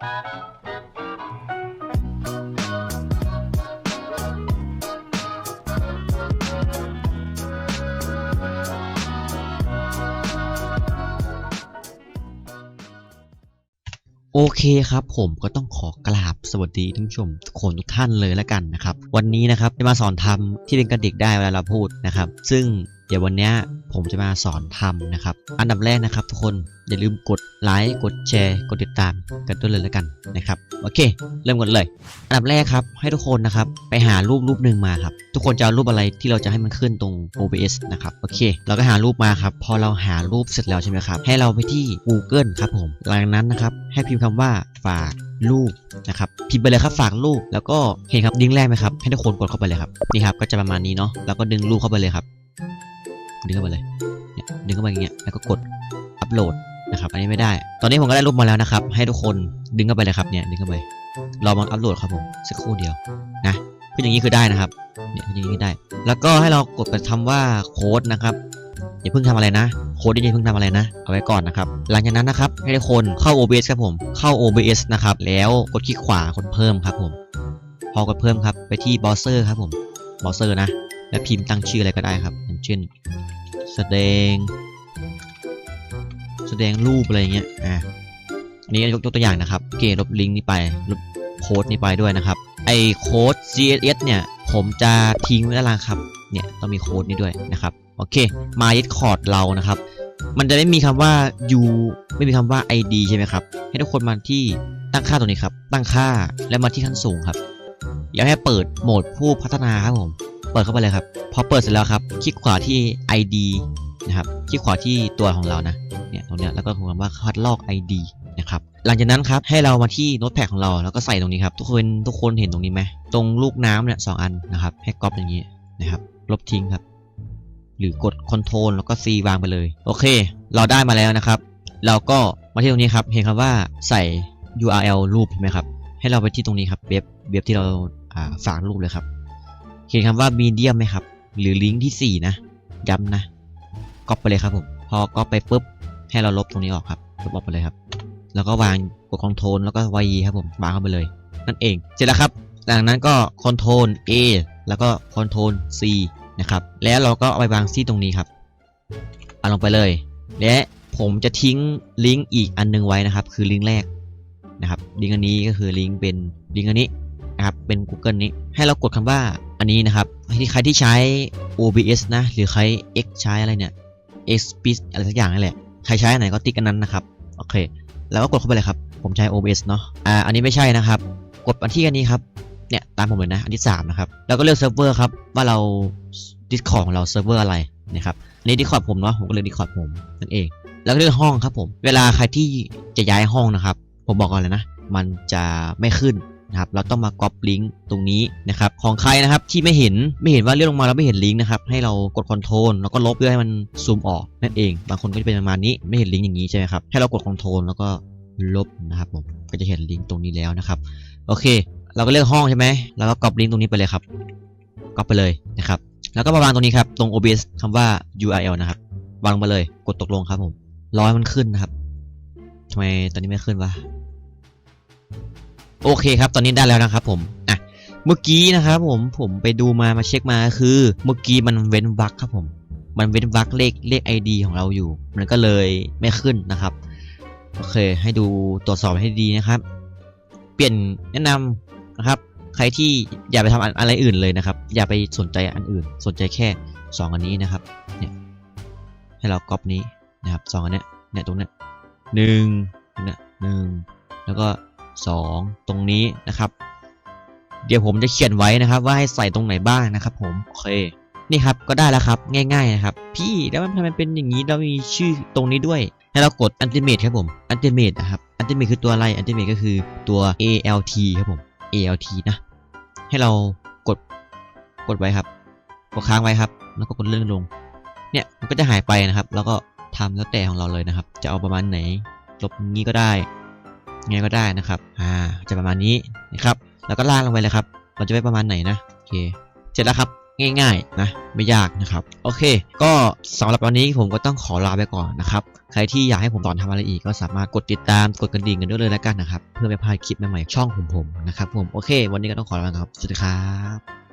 โอเคครับผมก็ต้องขอกราบสวัสดีท่านผู้ชมทุกคนทุกท่านเลยแล้วกันนะครับ วันนี้นะครับจะมาสอนทำที่เป็นกระดิกได้เวลาเราพูดนะครับ ซึ่ง เดี๋ยววันนี้ผมจะมาสอนทำนะครับ อันดับแรกนะครับทุกคนอย่าลืมกดไลค์กดแชร์ กดติดตามกันด้วยเลยแล้วกันนะครับโอเค เริ่มกันเลย อันดับแรกครับให้ทุกคนนะครับไปหารูปรูปหนึ่งมาครับทุกคนจะเอารูปอะไรที่เราจะให้มันขึ้นตรง OBS นะครับโอเค เราก็หารูปมาครับพอเราหารูปเสร็จแล้วใช่ไหมครับให้เราไปที่ Google ครับผมหลังนั้นนะครับให้พิมพ์คำว่าฝากรูปนะครับพิมพ์ไปเลยครับฝากรูปแล้วก็เห็นครับลิงแรกไหมครับให้ทุกคนกดเข้าไปเลยครับนี่ครับก็จะประมาณนี้เนาะแล้วก็ดึงรูปเข้าไปเลยครับ ดึงเข้าไปเลยเนี่ยดึงเข้าไปอย่างเงี้ยแล้วก็กดอัปโหลดนะครับอันนี้ไม่ได้ ตอนนี้ผมก็ได้รูปมาแล้วนะครับ ให้ทุกคนดึงเข้าไปเลยครับเนี่ยดึงเข้าไปรอมันอัปโหลดครับผมสักครู่เดียวนะคืออย่างนี้คือได้นะครับเนี่ยคืออย่างนี้ได้ แล้วก็ให้เรากดไปคำว่าโค้ดนะครับอย่าเพิ่งทำอะไรนะ โค้ดนี่อย่าเพิ่งทำอะไรนะ เอาไว้ก่อนนะครับ หลังจากนั้นนะครับให้ทุกคนเข้า OBS ครับผม เข้า OBS นะครับ แล้วกดคลิกขวากดเพิ่มครับผม พอกดเพิ่มครับ ไปที่ browser ครับผม browser นะ แล้วพิมพ์ตั้งชื่ออะไรก็ได้ครับ อย่างเช่น แสดง แสดงรูปอะไรเงี้ยอะอันนี้ยกตัวอย่างนะครับเคลบลิงก์นี้ไปลบโค้ดนี้ไปด้วยนะครับ ไอโค้ด CSS เนี่ยผมจะทิ้งไว้ด้านล่างครับ เนี่ยต้องมีโค้ดนี้ด้วยนะครับ โอเค มา Discord เรานะครับ มันจะไม่มีคำว่า u ไม่มีคำว่า id ใช่ไหมครับ ให้ทุกคนมาที่ตั้งค่าตรงนี้ครับ ตั้งค่าแล้วมาที่ขั้นสูงครับ อยากให้เปิดโหมดผู้พัฒนาครับผม เปิดเข้าไปเลยครับ พอเปิดเสร็จแล้วครับ คลิกขวาที่ id นะครับ คลิกขวาที่ตัวของเรานะ เนี่ยตรงเนี้ยแล้วก็คำว่าคัดลอก ID นะครับ หลังจากนั้นครับให้เรามาที่โน้ตแพดของเราแล้วก็ใส่ตรงนี้ครับ ทุกคนทุกคนเห็นตรงนี้ไหมตรงลูกน้ำเนี่ยสองอันนะครับ ให้ก๊อปอย่างนี้นะครับ ลบทิ้งครับ หรือกด Ctrl แล้วก็ C วางไปเลย โอเค เราได้มาแล้วนะครับ เราก็มาที่ตรงนี้ครับ เห็นคำว่าใส่ URL รูปใช่ไหมครับ ให้เราไปที่ตรงนี้ครับ เว็บ เว็บที่เราอ่าฝากรูปเลยครับ เขียนคำว่า medium ไหมครับ หรือลิงก์ที่ 4 นะ ย้ำนะก๊อปไปเลยครับผม พอก๊อปไปปุ๊บ ให้เราลบตรงนี้ออกครับลบออกไปเลยครับ แล้วก็วางกดคอนโทรลแล้วก็วายครับผม วางเข้าไปเลย นั่นเอง เสร็จแล้วครับจากนั้นก็คอนโทรล A แล้วก็คอนโทรล C นะครับ แล้วเราก็เอาไปวางที่ตรงนี้ครับ เอาลงไปเลย และผมจะทิ้งลิงก์อีกอันนึงไว้นะครับ คือลิงก์แรกนะครับ ลิงก์อันนี้ก็คือลิงก์เป็นลิงก์อันนี้นะครับ เป็น Google นี้ ให้เรากดคำว่า อันนี้นะครับใครที่ใช้ OBS นะ หรือใคร X ใช้อะไรเนี่ย X p i อะไรสักอย่างนั่นแหละ ใครใช้อันไหนก็ติ๊กอันนั้นนะครับ โอเค แล้วก็กดเข้าไปเลยครับ ผมใช้ OBS เนาะ อ่า อันนี้ไม่ใช่นะครับ กดมาที่อันนี้ครับ เนี่ยตามผมเลยนะ อันที่ 3 นะครับ แล้วก็เลือกเซิร์ฟเวอร์ครับ ว่าเรา Discord ของเราเซิร์ฟเวอร์อะไรนะครับอันนี้ Discord ผมเนาะ ผมก็เลือก Discord ผมนั่นเอง แล้วก็เลือกห้องครับผม เวลาใครที่จะย้ายห้องนะครับ ผมบอกก่อนเลยนะ มันจะไม่ขึ้น นะครับ เราต้องมาก๊อปลิงก์ตรงนี้นะครับ ของใครนะครับที่ไม่เห็นไม่เห็นว่าเลื่อนลงมาแล้วไม่เห็นลิงก์นะครับ ให้เรากดคอนโทรลแล้วก็ลบเพื่อให้มันซูมออกนั่นเอง บางคนก็จะเป็นประมาณนี้ไม่เห็นลิงก์อย่างนี้ใช่ไหมครับ ให้เรากดคอนโทรลแล้วก็ลบนะครับผม ก็จะเห็นลิงก์ตรงนี้แล้วนะครับ โอเค เราก็เลือกห้องใช่ไหมแล้วก็ก๊อปลิงก์ตรงนี้ไปเลยครับ ก๊อปไปเลยนะครับ แล้วก็มาวางตรงนี้ครับ ตรง OBS คำว่า URL นะครับ วางลงไปเลย กดตกลงครับผมรอให้มันขึ้นนะครับทำไมตอนนี้ไม่ขึ้นวะ โอเคครับตอนนี้ได้แล้วนะครับผมอะเมื่อกี้นะครับผมผมไปดูมามาเช็คมาคือ เมื่อกี้มันเว้นวรรคครับผม มันเว้นวรรคเลขเลข ID ของเราอยู่ มันก็เลยไม่ขึ้นนะครับโอเค ให้ดูตรวจสอบให้ดีนะครับ เปลี่ยนแนะนำนะครับ ใครที่อย่าไปทำอะไรอื่นเลยนะครับ อย่าไปสนใจอันอื่น สนใจแค่ 2 อันนี้นะครับเนี่ยให้เราก๊อปนี้นะครับสองอันเนี้ยเนี่ยตรงเนี้ยหนึ่งตรงเนี้ยหนึ่งแล้วก็ สองตรงนี้นะครับ เดี๋ยวผมจะเขียนไว้นะครับ ว่าให้ใส่ตรงไหนบ้างนะครับ ผมโอเคนี่ครับก็ได้แล้วครับง่ายๆนะครับ พี่แล้วมันทำไมเป็นอย่างนี้เรามีชื่อตรงนี้ด้วยให้เรากด Ultimate ครับผม Ultimate นะครับ Ultimate คือตัวอะไร Ultimate ก็คือตัว ALT ครับผม ALT นะ ให้เรากดกดไว้ครับกดค้างไว้ครับ แล้วก็กดเลื่อนลง เนี่ยมันก็จะหายไปนะครับ แล้วก็ทำแล้วแต่ของเราเลยนะครับ จะเอาประมาณไหนลบงี้ก็ได้ ไงก็ได้นะครับ อ่า จะประมาณนี้นะครับ แล้วก็ลางลงไปเลยครับมันจะไปประมาณไหนนะ โอเค เสร็จแล้วครับ ง่ายๆนะ ไม่ยากนะครับ โอเค ก็สำหรับวันนี้ผมก็ต้องขอลาไปก่อนนะครับ ใครที่อยากให้ผมสอนทำอะไรอีกก็สามารถกดติดตาม กดกระดิ่งกันด้วยเลยแล้วกันนะครับ เพื่อไม่พลาดคลิปใหม่ๆช่องผมผมนะครับผม โอเค วันนี้ก็ต้องขอลาไปครับ สวัสดีครับ